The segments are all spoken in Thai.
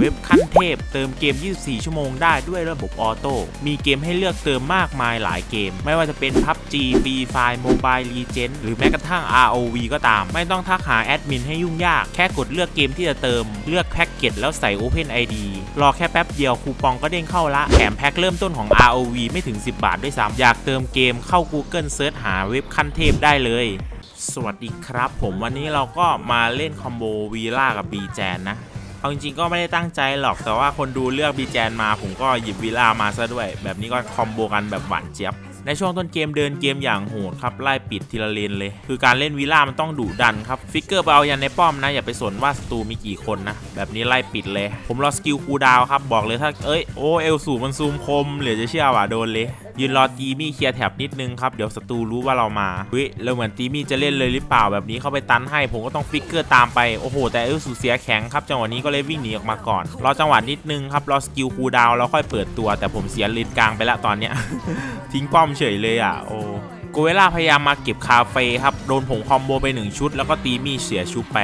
เว็บขั้นเทพ เติมเกม 24 ชั่วโมงได้ด้วยระบบออโต้ มีเกมให้เลือกเติมมากมายหลายเกม ไม่ว่าจะเป็น PUBG Free Fire Mobile Legends หรือแม้กระทั่ง ROV ก็ตาม ไม่ต้องทักหาแอดมินให้ยุ่งยาก แค่กดเลือกเกมที่จะเติม เลือกแพ็กเกจแล้วใส่ Open ID รอแค่แป๊บเดียวคูปองก็เด้งเข้าละ แถมแพ็คเริ่มต้นของ ROV ไม่ถึง 10 บาทด้วยซ้ำอยากเติมเกมเข้า Google Search หาเว็บขั้นเทพได้เลยสวัสดีครับผมวันนี้เราก็มาเล่นคอมโบวีล่ากับบีแจนนะ เอาจริงๆก็ไม่ได้ตั้งใจหรอกแต่ว่าคนดูเลือกบีแจนมาผมก็หยิบวีล่ามาซะด้วย แบบนี้ก็คอมโบกันแบบหวานเจี๊ยบ ในช่วงต้นเกมเดินเกมอย่างโหดครับไล่ปิดทีละเลนเลย คือการเล่นวีล่ามันต้องดุดันครับฟิกเกอร์เอายันในป้อมนะอย่าไปสนว่าศัตรูมีกี่คนนะแบบนี้ไล่ปิดเลย ผมรอสกิลคูดาวครับบอกเลยถ้าเอ้ยโอเอลสูมันซูมคมเหลือจะเชื่อว่ะโดนเลยยืนรอตีมี่เคลียร์แถบนิดนึงครับเดี๋ยวศัตรูรู้ว่าเรามาเฮ้ยเราเหมือนตีมี่จะเล่นเลยหรือเปล่าแบบนี้เข้าไปตันให้ผมก็ต้องฟิกเกอร์ตามไปโอ้โหแต่เอลสูเสียแข็งครับจังหวะนี้ก็เลยวิ่งหนีออกมาก่อนรอจังหวะนิดนึงครับรอสกิลคูดาวแล้วค่อยเปิดตัว แต่ผมเสียเลนกลางไปละตอนเนี้ยทิ้งป้อมเฉยเลยอะโอ้โกเวล่าพยายามมาเก็บคาเฟ่ครับ โดนผมคอมโบไป 1 ชุด แล้วก็ตีมีเสียชุบไป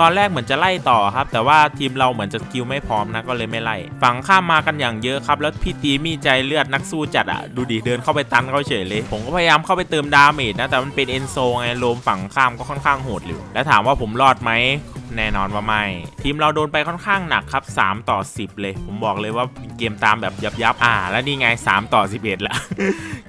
ตอนแรกเหมือนจะไล่ต่อครับ แต่ว่าทีมเราเหมือนจะกิลไม่พร้อมนะก็เลยไม่ไล่ฝั่งข้ามมากันอย่างเยอะครับ แล้วพี่ตีมีใจเลือดนักสู้จัดอะดูดิเดินเข้าไปตันเขาเฉยเลย ผมก็พยายามเข้าไปเติมดาเมจนะแต่มันเป็นเอนโซไงโลมฝั่งข้ามก็ค่อนข้างโหดอยู่แล้วถามว่าผมรอดไหม แน่นอนว่าไม่ ทีมเราโดนไปค่อนข้างหนักครับ 3 ต่อ 10 เลย ผมบอกเลยว่าเกมตามแบบยับยับๆอ่า แล้วนี่ไง 3 ต่อ 11ละ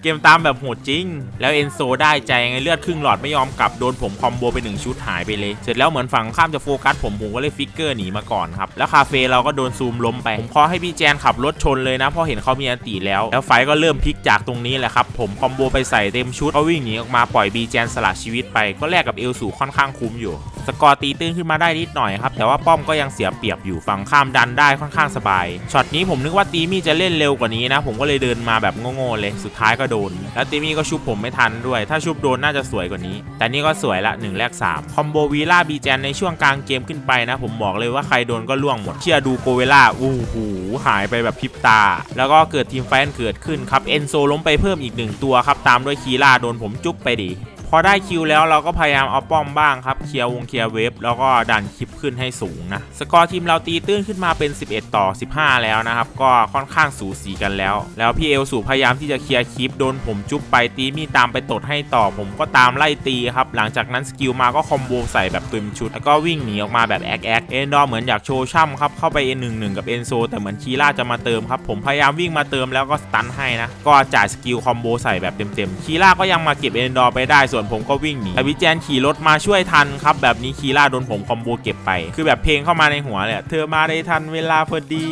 เกมตามแบบโหดจริง แล้วเอนโซได้ใจไงเลือดครึ่งหลอดไม่ยอมกลับโดนผมคอมโบไปหนึ่งชุดหายไปเลย เสร็จแล้วเหมือนฝั่งข้ามจะโฟกัสผมผมก็เลยฟิกเกอร์หนีมาก่อนครับ แล้วคาเฟ่เราก็โดนซูมล้มไป ผมขอให้พี่แจนขับรถชนเลยนะเพราะเห็นเขามีอันตีแล้ว แล้วไฟก็เริ่มพลิกจากตรงนี้แหละครับผมคอมโบไปใส่เต็มชุดก็วิ่งหนีออกมาปล่อยบีแจนสละชีวิตไปก็แลกกับเอลสูค่อนข้างคุ้มอยู่ สกอร์ตีตื้นขึ้นมาได้นิดหน่อยครับ แต่ว่าป้อมก็ยังเสียเปรียบอยู่ฝั่งข้ามดันได้ค่อนข้างสบาย ช็อตนี้ผมนึกว่าตีมี่จะเล่นเร็วกว่านี้นะ ผมก็เลยเดินมาแบบโง่ๆเลย สุดท้ายก็โดน แล้วตีมี่ก็ชุบผมไม่ทันด้วย ถ้าชุบโดนน่าจะสวยกว่านี้ แต่นี่ก็สวยละ1แลก3คอมโบวีล่าบีแจนในช่วงกลางเกมขึ้นไปนะ ผมบอกเลยว่าใครโดนก็ล่วงหมดเชียร์ดูโกเวล่าอู้หูหายไปแบบพริบตา แล้วก็เกิดทีมไฟท์เกิดขึ้นครับเอนโซล้มไปเพิ่มอีกหนึ่งตัวครับตามด้วยคีล่าโดนผมจุ๊บไปดี อได้คิวแล้วเราก็พยายามเอาป้อมบ้างครับเคลียร์วงเคลียร์เวฟแล้วก็ดันคลิปขึ้นให้สูงนะสกอร์ทีมเราตีตื้นขึ้นมาเป็น 11 ต่อ 15 แล้วนะครับ ก็ค่อนข้างสูสีกันแล้ว แล้วพี่เอลสูพยายามที่จะเคลียร์คลิปโดนผมจุ๊บไปตีมีตามไปตดให้ต่อผมก็ตามไล่ตีครับหลังจากนั้นสกิลมาก็คอมโบใส่แบบเต็มชุดแล้วก็วิ่งหนีออกมาแบบแอกแอกเอนดอร์เหมือนอยากโชว์ช่ำครับเข้าไป N11 กับเอนโซแต่เหมือนคีล่าจะมาเติมครับผมพยายามวิ่งมาเติมแล้วก็สตันให้นะก็จ่ายสกิลคอมโบใส่แบบเต็มๆคีล่าก็ยังมาเก็บเอนดอไปได้ส่วนผมก็วิ่งหนีแต่วิแจนขี่รถมาช่วยทันครับแบบนี้คีล่าโดนผมคอมโบเก็บไป คือแบบเพลงเข้ามาในหัวเลยเธอมาได้ทันเวลาพอดี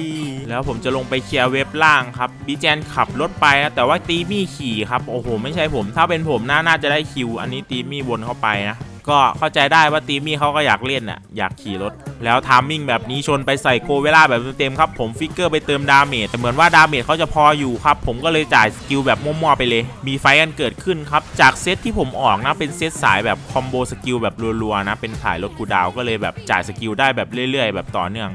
แล้วผมจะลงไปเคลียร์เว็บล่างครับวิแจนขับรถไปนะแต่ว่าตีมี่ขี่ครับโอ้โหไม่ใช่ผม ถ้าเป็นผมน่าน่าจะได้คิว อันนี้ตีมี่วนเข้าไปนะ ก็เข้าใจได้ว่าตีมี่เขาก็อยากเล่นน่ะอยากขี่รถ แล้วทามมิ่งแบบนี้ชนไปใส่โกเวล่าแบบเต็มๆครับ ผมฟิกเกอร์ไปเติมดาเมจแต่เหมือนว่าดาเมจเขาจะพออยู่ครับ ผมก็เลยจ่ายสกิลแบบมั่วๆไปเลย มีไฟกันเกิดขึ้นครับ จากเซตที่ผมออกนะเป็นเซตสายแบบคอมโบสกิลแบบรัวๆนะเป็นถ่ายรถกูดาวก็เลยแบบจ่ายสกิลได้แบบเรื่อย ๆ แบบต่อเนื่อง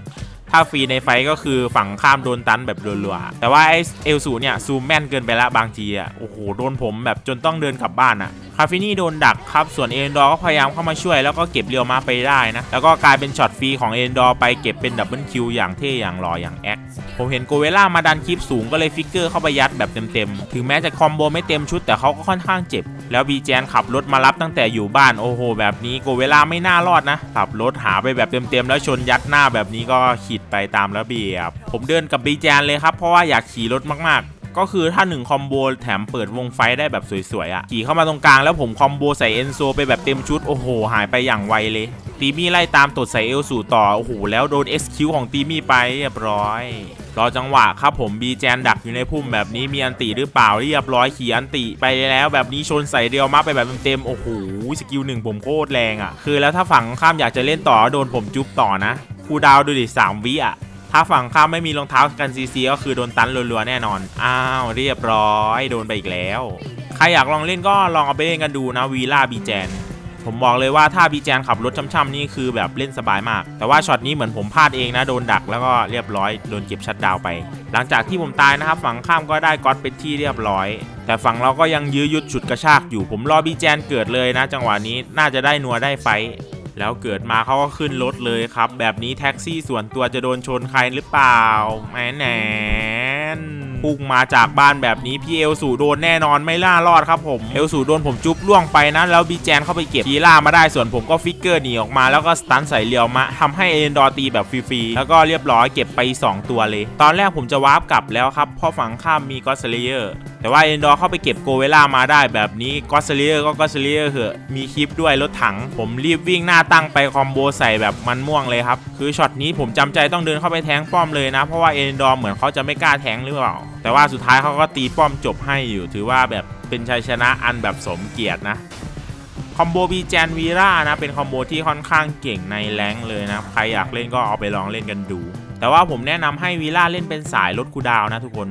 ถ้าฟรีในไฟก็คือฝั่งข้ามโดนตันแบบรัวๆแต่ว่าไอเอลสูเนี่ยซูมแม่นเกินไปละบางทีอะโอ้โหโดนผมแบบจนต้องเดินกลับบ้านอะคาฟินี่โดนดักครับส่วนเอ็นดอร์ก็พยายามเข้ามาช่วยแล้วก็เก็บเรียวมาไปได้นะ แล้วก็กลายเป็นช็อตฟรีของเอ็นดอร์ไปเก็บเป็นดับเบิลคิวอย่างเท่อย่างหล่ออย่างแอคผมเห็นโกเวล่ามาดันคลิปสูงก็เลยฟิกเกอร์เข้าไปยัดแบบเต็มๆ ถึงแม้จะคอมโบไม่เต็มชุดแต่เขาก็ค่อนข้างเจ็บ แล้วบีแจนขับรถมารับตั้งแต่อยู่บ้านโอ้โห แบบนี้โกเวล่าไม่น่ารอดนะขับรถหาไปแบบเต็มๆแล้วชนยัดหน้าแบบนี้ก็ขีดไปตามระเบียบ ผมเดินกับบีแจนเลยครับ เพราะว่าอยากขี่รถมากๆก็คือถ้า 1 คอมโบแถมเปิดวงไฟได้แบบสวย ๆ อะ ขี่เข้ามาตรงกลางแล้วผมคอมโบใส่เอนโซไปแบบเต็มชุด โอ้โห หายไปอย่างไวเลยตีมี่ไล่ตามตดใส่เอลสู่ต่อ โอ้โห แล้วโดน SQ ของตีมี่ไปเรียบร้อย รอจังหวะครับผมบีแจนดักอยู่ในพุ่มแบบนี้มีอันติหรือเปล่าเรียบร้อยขี่อันติไปแล้วแบบนี้ชนใส่เดียวมาไปแบบเต็มๆโอ้โหสกิลหนึ่งผมโคตรแรงอะ คือแล้วถ้าฝั่งข้ามอยากจะเล่นต่อโดนผมจุ๊บต่อนะคูดาวดูดิสามวิอะถ้าฝั่งข้ามไม่มีรองเท้ากันซีซีก็คือโดนตันรัวๆแน่นอน อ้าวเรียบร้อย โดนไปอีกแล้ว ใครอยากลองเล่นก็ลองเอาไปเล่นกันดูนะวีล่าบีแจน ผมบอกเลยว่าถ้าบีแจนขับรถช่ำๆนี่คือแบบเล่นสบายมาก แต่ว่าช็อตนี้เหมือนผมพลาดเองนะโดนดักแล้วก็เรียบร้อยโดนเก็บชัดดาวไป หลังจากที่ผมตายนะครับฝั่งข้ามก็ได้ก๊อตเป็นที่เรียบร้อย แต่ฝั่งเราก็ยังยื้อยุดฉุดกระชากอยู่ ผมรอบีแจนเกิดเลยนะ จังหวะนี้น่าจะได้นัวได้ไฟแล้วเกิดมาเขาก็ขึ้นรถเลยครับ แบบนี้แท็กซี่ส่วนตัวจะโดนชนใครหรือเปล่าแหมแหนน พุ่งมาจากบ้านแบบนี้พี่เอลสูโดนแน่นอนไม่ล่ารอดครับผมเอลสูโดนผมจุ๊บล่วงไปนะแล้วบีแจนเข้าไปเก็บคีล่ามาได้ส่วนผมก็ฟิกเกอร์หนีออกมาแล้วก็สตันใส่เรียวมาทำให้เอเลนดอร์ตีแบบฟรีๆแล้วก็เรียบร้อยเก็บไป 2 ตัวเลย ตอนแรกผมจะวาร์ปกลับแล้วครับเพราะฝั่งข้ามมีก็สเลเยอร์ แต่ว่าเอนดอร์เข้าไปเก็บโกเวล่ามาได้แบบนี้ก็สเลียก็ก็สเลียเหอะมีคลิปด้วยรถถัง ผมรีบวิ่งหน้าตั้งไปคอมโบใส่แบบมันม่วงเลยครับ คือช็อตนี้ผมจำใจต้องเดินเข้าไปแทงป้อมเลยนะ เพราะว่าเอนดอร์เหมือนเขาจะไม่กล้าแทงหรือเปล่า แต่ว่าสุดท้ายเขาก็ตีป้อมจบให้อยู่ ถือว่าแบบเป็นชัยชนะอันแบบสมเกียรตินะคอมโบบีแจนวีร่านะ เป็นคอมโบที่ค่อนข้างเก่งในแรงเลยนะ ใครอยากเล่นก็เอาไปลองเล่นกันดู แต่ว่าผมแนะนำให้วีร่าเล่นเป็นสายลดคูดาวนะทุกคน